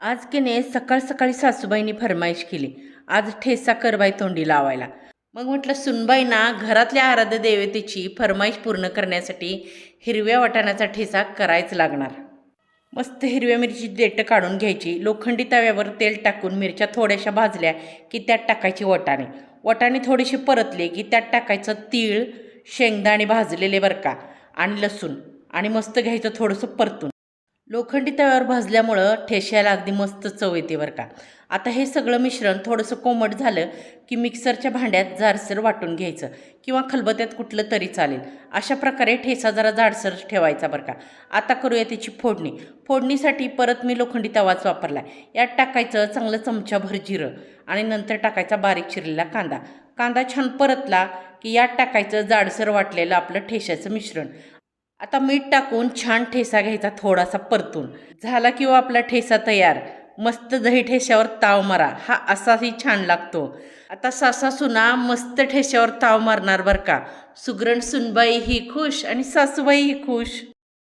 आज किने सकाळ सकाळी सासूबाईंनी फरमाईश केली. आज ठेसा करबाई तोंडी लावायला. मग म्हटलं सुनबाईंना घरातल्या आराध्य देवतेची फरमाईश पूर्ण करण्यासाठी हिरव्या वाटाण्याचा ठेसा करायच लागणार. मस्त हिरव्या मिरची देठं काढून घ्यायची. लोखंडी तव्यावर तेल टाकून मिरच्या थोड्याशा भाजल्या की त्यात टाकायची वटाणे. वटाणे थोडेसे परतले की त्यात टाकायचं तीळ शेंगदाणे भाजलेले बरं का आणि लसूण. आणि मस्त घ्यायचं थोडंसं परतून. लोखंडी तव्यावर भाजल्यामुळं ठेश्याला अगदी मस्त चव येते बरं का. आता हे सगळं मिश्रण थोडंसं कोमट झालं की मिक्सरच्या भांड्यात जाडसर वाटून घ्यायचं किंवा खलबत्यात कुठलं तरी चालेल. अशा प्रकारे ठेसा जरा जाडसर ठेवायचा बरं का. आता करूया त्याची फोडणी. फोडणीसाठी परत मी लोखंडी तवाच वापरला यात टाकायचं चांगलं चमच्याभर जिरं आणि नंतर टाकायचा बारीक चिरलेला कांदा. कांदा छान परतला की यात टाकायचं जाडसर वाटलेलं आपलं ठेश्याचं मिश्रण. आता मीठ टाकून छान ठेसा घ्यायचा थोडासा परतून. झाला किंवा हो आपला ठेसा तयार. मस्त दही ठेश्यावर ताव मारा. हा असाही छान लागतो. आता सासा सुना मस्त ठेश्यावर ताव मारणार बरं का. सुगरण सुनबाई ही खुश आणि सासूबाई ही खुश.